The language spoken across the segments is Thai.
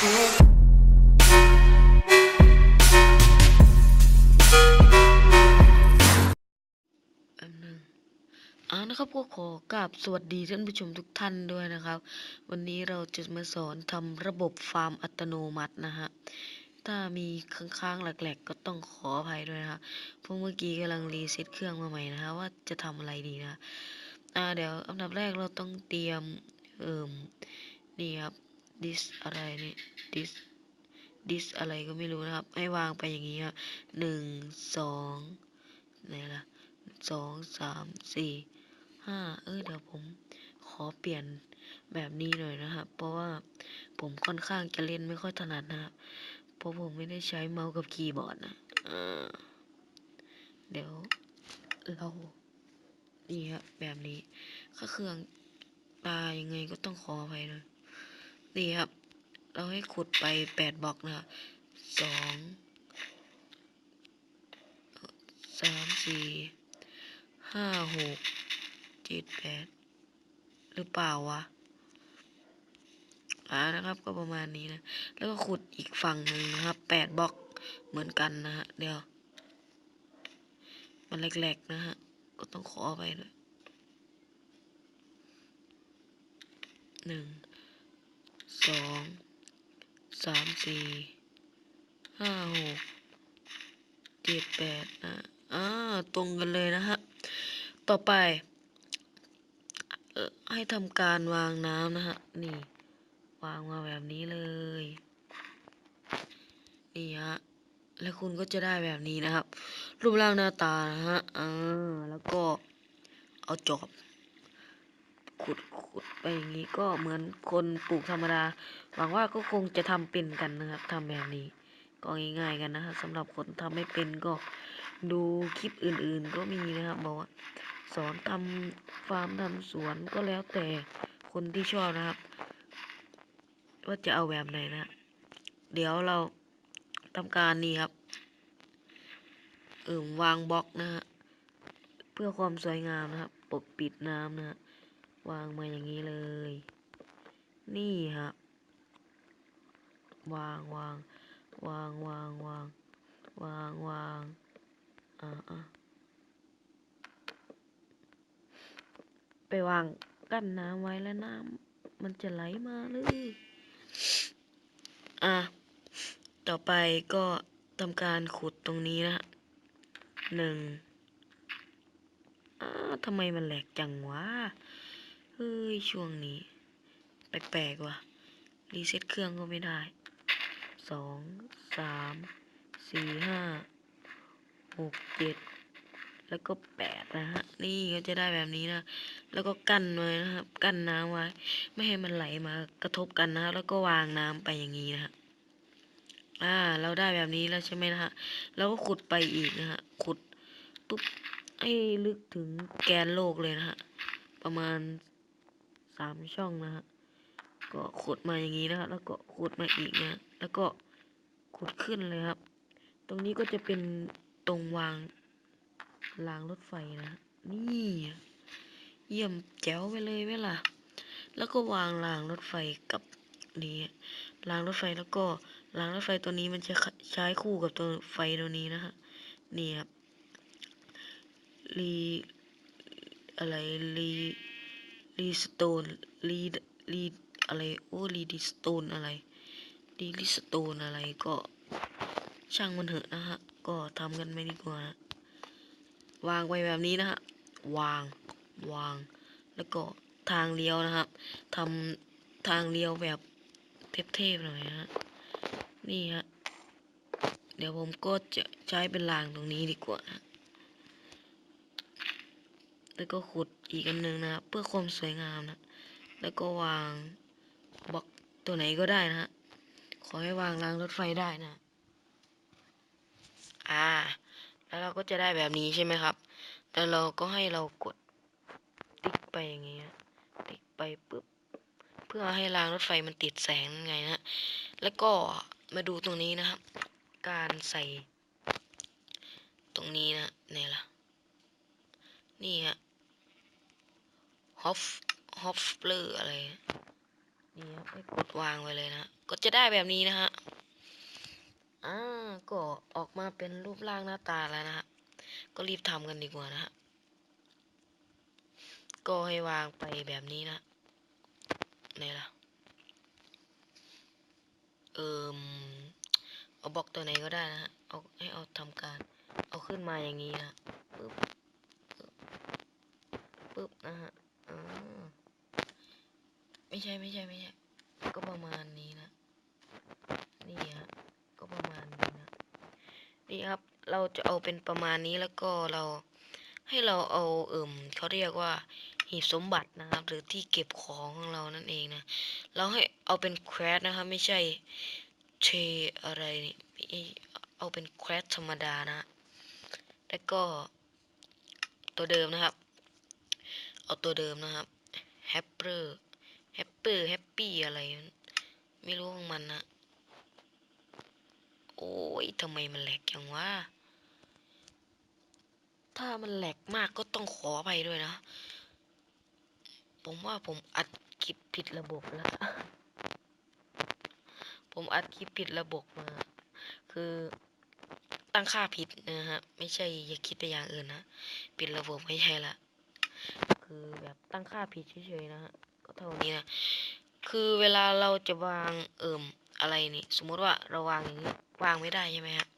แป๊บนึงอ่านะครับก็ขอกราบสวัสดีท่านผู้ชมทุกท่านด้วยนะครับ วันนี้เราจะมาสอนทำระบบฟาร์มอัตโนมัตินะฮะถ้ามีค้างๆแหลกๆ ก็ต้องขออภัยด้วยนะฮะเพราะเมื่อกี้กำลังรีเซ็ตเครื่องมาใหม่นะฮะว่าจะทำอะไรดีนะอ่าเดี๋ยวอันดับแรกเราต้องเตรียมเอ่มนี่ครับ ดิสอะไรนี่ดิสดิสอะไรก็ไม่รู้นะครับ ให้วางไปอย่างนี้ครับหนึ่งสองไหนล่ะสองสามสี่ห้าเออเดี๋ยวผมขอเปลี่ยนแบบนี้หน่อยนะครับ เพราะว่าผมค่อนข้างจะเล่นไม่ค่อยถนัดนะครับเพราะผมไม่ได้ใช้เมาส์กับคีย์บอร์ดนะเออเดี๋ยวเรานี่ครับแบบนี้ก็เครื่องตายังไงก็ต้องขอไปเลย นี่ครับ เราให้ขุดไปแปดบล็อกนะสองสามสี่ห้าหกเจ็ดแปดหรือเปล่าวะอ่านะครับก็ประมาณนี้นะ แล้วก็ขุดอีกฝั่งหนึ่งนะครับแปดบล็อกเหมือนกันนะฮะเดี๋ยว มันแหลกๆนะฮะ ก็ต้องขอไปด้วยหนึ่ง สองสามสี่ห้าหกเจ็ดแปดนะอ่าตรงกันเลยนะฮะ ต่อไป ให้ทำการวางน้ำนะฮะ นี่ วางมาแบบนี้เลย นี่ฮะ แล้วคุณก็จะได้แบบนี้นะครับ รูปร่างหน้าตานะฮะอ่าแล้วก็เอาจอบ ขุดขุดไปอย่างนี้ก็เหมือนคนปลูกธรรมดา หวังว่าก็คงจะทำเป็นกันนะครับทำแบบนี้ ก็ง่ายๆกันนะครับสำหรับคนทำไม่เป็นก็ดูคลิปอื่นๆก็มีนะครับบอกว่าสอนทำฟาร์มทำสวนก็แล้วแต่คนที่ชอบนะครับ ว่าจะเอาแบบไหนนะ เดี๋ยวเราทำการนี่ครับเอิ่มวางบล็อกนะฮะเพื่อความสวยงามนะครับ ปกปิดน้ำนะฮะ วางมาอย่างนี้เลย นี่ฮะวางวางวางวางวางวางวางอ่าอะไปวางกั้นน้ำไว้แล้วน้ำมันจะไหลมาเลยอะต่อไปก็ทำการขุดตรงนี้นะหนึ่งอ้าทำไมมันแหลกจังวะ ฮ้ย ช่วงนี้ แปลกๆว่ะ รีเซ็ตเครื่องก็ไม่ได้ สอง สาม สี่ห้า หก เจ็ด แล้วก็แปดนะฮะ นี่ก็จะได้แบบนี้นะ แล้วก็กั้นไว้นะครับ กั้นน้ำไว้ ไม่ให้มันไหลมากระทบกันนะ แล้วก็วางน้ำไปอย่างนี้นะฮะอ่า เราได้แบบนี้แล้วใช่ไหมนะฮะแล้วก็ขุดไปอีกนะฮะ ขุดปุ๊บให้ลึกถึงแกนโลกเลยนะฮะ ประมาณ สามช่องนะฮะก็ขุดมาอย่างนี้นะฮะแล้วก็ขุดมาอีกนะแล้วก็ขุดขึ้นเลยครับ ตรงนี้ก็จะเป็นตรงวางรางรถไฟนะฮะนี่เยี่ยมแจ๋วไปเลยไหมล่ะแล้วก็วางรางรถไฟกับนี้รางรถไฟแล้วก็รางรถไฟตัวนี้มันจะใช้คู่กับตัวไฟตัวนี้นะฮะนี่ครับรีอะไรรี รีสโตนรีรีอะไรโอ้รีดิสโตนอะไรรีดิสโตนอะไรก็ช่างมันเถอะนะฮะ ก็ทำกันไม่ดีกว่านะวางไว้แบบนี้นะฮะ วาง วาง แล้วก็ทางเลี้ยวนะครับทำทางเลี้ยวแบบเทพๆหน่อยฮะ นี่ฮะ เดี๋ยวผมก็จะใช้เป็นรางตรงนี้ดีกว่านะแล้วก็ขุด อีกอันหนึ่งนะเพื่อความสวยงามนะ แล้วก็วางบล็อกตัวไหนก็ได้นะฮะขอให้วางรางรถไฟได้นะ อ่า แล้วเราก็จะได้แบบนี้ใช่ไหมครับแล้วเราก็ให้เรากดติ๊กไปอย่างเงี้ยติ๊กไปปุ๊บ เพื่อให้รางรถไฟมันติดแสงนั่นไงนะฮะแล้วก็มาดูตรงนี้นะครับ การใส่ ตรงนี้นะเนี่ยล่ะ นี่ ฮะฮอฟฮอฟเฟลอร์อะไรนี่ครับให้กดวางไว้เลยนะก็จะได้แบบนี้นะฮะอ่าก็ออกมาเป็นรูปร่างหน้าตาแล้วนะฮะก็รีบทำกันดีกว่านะฮะก็ให้วางไปแบบนี้นะไหนล่ะเอิมเอาบล็อกตัวไหนก็ได้นะฮะเอาให้เอาทำการ เอาขึ้นมาอย่างนี้นะปึ๊บปึ๊บปึ๊บนะฮะอ่าไม่ ใช่ไม่ใช่ไม่ใช่ ก็ประมาณนี้นะ นี่ฮะ ก็ประมาณนี้นะ นี่ครับ เราจะเอาเป็นประมาณนี้แล้วก็เราให้เราเอาเอิ่มเขาเรียกว่าหีบสมบัตินะครับ หรือที่เก็บของของเรานั่นเองนะ เราให้เอาเป็นแครดนะครับ ไม่ใช่เชอะไรนี่เอาเป็นแครดธรรมดานะ แล้วก็ตัวเดิมนะครับ เอาตัวเดิมนะครับแฮปเปอร์ ปเปอร์แฮปปี้อะไร ไม่รู้ของมันนะโอ้ยทำไมมันแหลกจังวะถ้ามันแหลกมากก็ต้องขอไปด้วยนะ ผมว่าผมอัดคลิปผิดระบบแล้ว ผมอัดคลิปผิดระบบมา คือตั้งค่าผิดนะฮะ ไม่ใช่อย่าคิดไปอย่างอื่นนะผิดระบบไม่ใช่ละ คือแบบตั้งค่าผิดเฉยๆนะฮะ ก็เท่านี้นะคือเวลาเราจะวางเอิ่มอะไรนี่ สมมุติว่าเราวางอย่างนี้วางไม่ได้ใช่ไหมครับ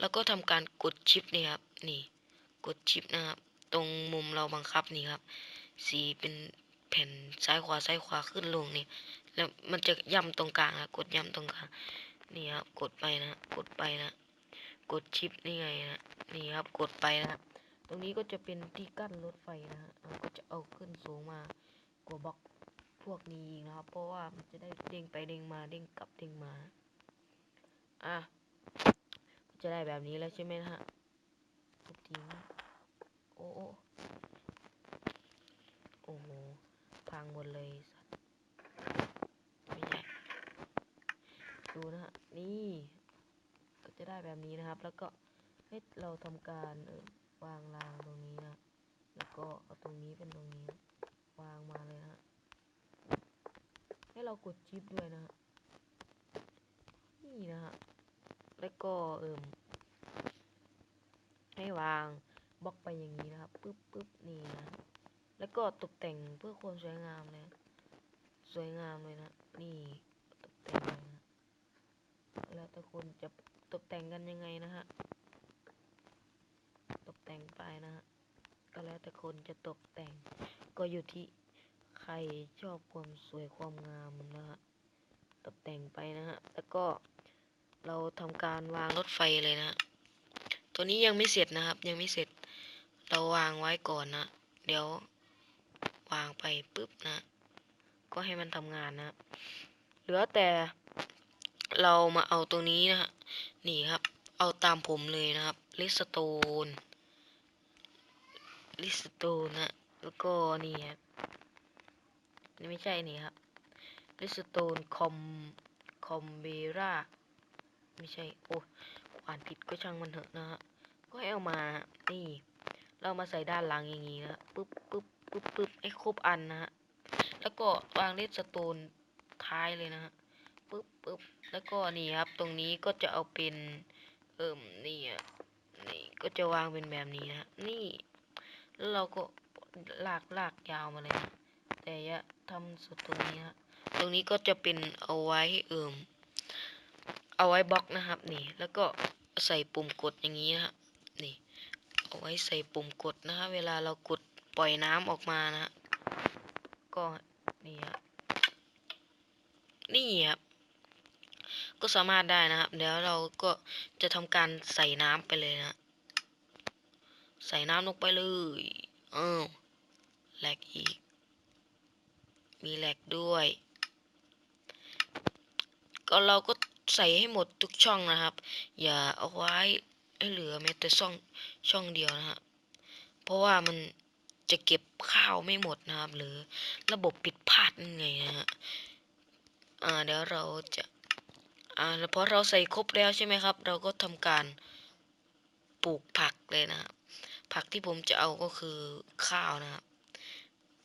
แล้วก็ทำการกดชิปนี่ครับนี่ กดชิปนะครับตรงมุมเราบังคับนี่ครับ สีเป็นแผ่นซ้ายขวาซ้ายขวาขึ้นลงนี่ แล้วมันจะย่ำตรงกลางนะกดย่ำตรงกลางนี่ครับ กดไปนะกดไปนะกดชิปนี่ไงนะนี่ครับกดไปนะครับ ตรงนี้ก็จะเป็นที่กั้นรถไฟนะฮะก็จะเอาขึ้นสูงมากว่าบล็อก พวกนี้อีกนะครับ เพราะว่ามันจะได้เด้งไปเด้งมาเด้งกลับเด้งมา อะจะได้แบบนี้แล้วใช่ไหมนะฮะทุกทีโอ้โอ้โอ้โหพังหมดเลยสัตว์ไม่ใช่ดูนะฮะนี่ ก็จะได้แบบนี้นะครับ แล้วก็ให้เราทำการวางรางตรงนี้นะ แล้วก็เอาตรงนี้เป็นตรงนี้ วางมาเลยนะฮะ เรากดชิปด้วยนะฮะนี่นะฮะแล้วก็เอิ่มให้วางบล็อกไปอย่างนี้นะครับปึ๊บปึ๊บนี่นะ แล้วก็ตกแต่งเพื่อความสวยงามเลย สวยงามเลยนะ นี่ตกแต่งนะแล้วแต่คนจะตกแต่งกันยังไงนะฮะ ตกแต่งไปนะฮะ ก็แล้วแต่คนจะตกแต่ง ก็อยู่ที่ ใครชอบความสวยความงามนะฮะตกแต่งไปนะฮะ แล้วก็เราทำการวางรถไฟเลยนะฮะตัวนี้ยังไม่เสร็จนะครับ ยังไม่เสร็จ เราวางไว้ก่อนนะ เดี๋ยววางไปปุ๊บนะ ก็ให้มันทำงานนะ เหลือแต่เรามาเอาตรงนี้นะฮะ นี่ครับ เอาตามผมเลยนะครับลิสโตนลิสโตนนะ แล้วก็นี่ครับ นี่ไม่ใช่นี่ครับลิสโตนคอมคอมเบราไม่ใช่ โอ้อ่านผิดก็ช่างมันเถอะนะฮะ ก็ให้เอามานี่ เรามาใส่ด้านหลังอย่างนี้นะปึ๊บปึ๊บปึ๊บปึ๊บให้ครบอันนะฮะ แล้วก็วางเลสโตนท้ายเลยนะฮะปึ๊บปึ๊บแล้วก็นี่ครับ ตรงนี้ก็จะเอาเป็น เอิ่มนี่อะนี่ก็จะวางเป็นแบบนี้นะนี่ แล้วเราก็ลากลากยาวมาเลย แต่ย่า ทำสุดตรงนี้นะตรงนี้ก็จะเป็นเอาไว้เอิ่มเอาไว้บล็อกนะครับนี่ แล้วก็ใส่ปุ่มกดอย่างนี้นะฮะนี่ เอาไว้ใส่ปุ่มกดนะฮะเวลาเรากดปล่อยน้ำออกมานะฮะก็นี่ฮะนี่ครับก็สามารถได้นะครับเดี๋ยวเราก็จะทำการใส่น้ำไปเลยนะใส่น้ำลงไปเลยอ้าวแลกอีก มีแหลกด้วย ก็เราก็ใส่ให้หมดทุกช่องนะครับ อย่าเอาไว้ให้เหลือแม้แต่ช่องช่องเดียวนะฮะเพราะว่ามันจะเก็บข้าวไม่หมดนะครับ หรือระบบผิดพลาดยังไงนะฮะอ่าเดี๋ยวเราจะอ่าพอเราใส่ครบแล้วใช่ไหมครับ เราก็ทำการปลูกผักเลยนะครับผักที่ผมจะเอาก็คือข้าวนะครับ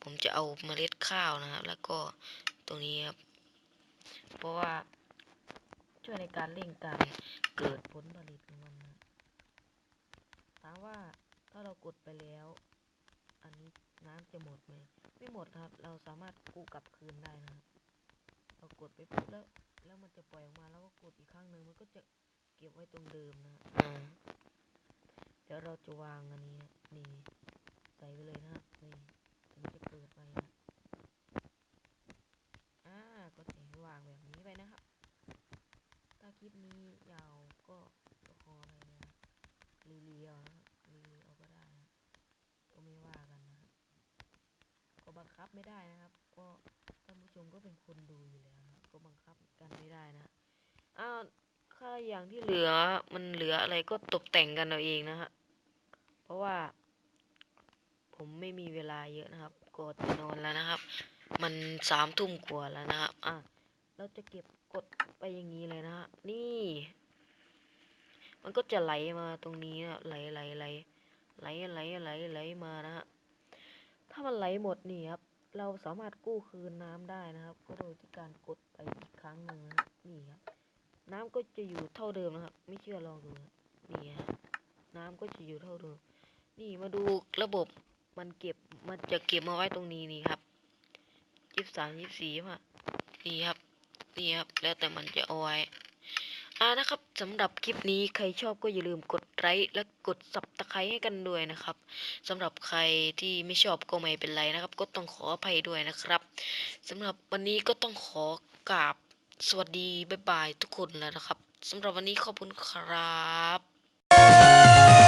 ผมจะเอาเมล็ดข้าวนะครับ แล้วก็ตรงนี้ครับ เพราะว่าช่วยในการเร่งการเกิดผลผลิตของมันนะถามว่าถ้าเรากดไปแล้ว อันนี้น้ำจะหมดไหมไม่หมดครับ เราสามารถกู้กลับคืนได้นะครับเรากดไปปุ๊บแล้ว แล้วมันจะปล่อยออกมาแล้วก็กดอีกครั้งหนึ่งมันก็จะเก็บไว้ตรงเดิมนะอ่าเดี๋ยวเราจะวางอันนี้นะนี่ใส่ไปเลยนะนี่ ถึงจะเปิดไปนะอ่าก็จะให้วางแบบนี้ไปนะครับ ถ้าคลิปนี้ยาวก็ก็ขออะไรนะครับรีเลียวนะครับรีเลียวก็ได้นะก็ไม่ว่ากันนะครับก็บังคับไม่ได้นะครับ ก็ท่านผู้ชมก็เป็นคนดูอยู่แล้วนะก็บังคับกันไม่ได้นะอ้าวค่าอย่างที่เหลือมันเหลืออะไรก็ตกแต่งกันเอาเองนะฮะเพราะว่า ผมไม่มีเวลาเยอะนะครับก็จะนอนแล้วนะครับ มันสามทุ่มกว่าแล้วนะครับอะเราจะเก็บกดไปอย่างนี้เลยนะฮะนี่ มันก็จะไหลมาตรงนี้นะไหลไหลไหลไหลไหลไหลไหลมานะฮะถ้ามันไหลหมดนี่ครับ เราสามารถกู้คืนน้ำได้นะครับ ก็โดยที่การกดไปอีกครั้งหนึ่งนะนี่ครับน้ำก็จะอยู่เท่าเดิมนะครับ ไม่เชื่อลองดูนี่ฮะน้ำก็จะอยู่เท่าเดิม นี่มาดูระบบ มันเก็บมันจะเก็บมาไว้ตรงนี้นี่ครับยี่สามยี่สี่ป่ะนี่ครับนี่ครับ แล้วแต่มันจะเอาไว้อ่านะครับสำหรับคลิปนี้ใครชอบก็อย่าลืมกดไลค์และกดสับตะไคร้ให้กันด้วยนะครับสำหรับใครที่ไม่ชอบก็ไม่เป็นไรนะครับ ก็ต้องขออภัยด้วยนะครับสำหรับวันนี้ก็ต้องขอกราบสวัสดีบ๊ายบายทุกคนแล้วนะครับสำหรับวันนี้ขอบคุณครับ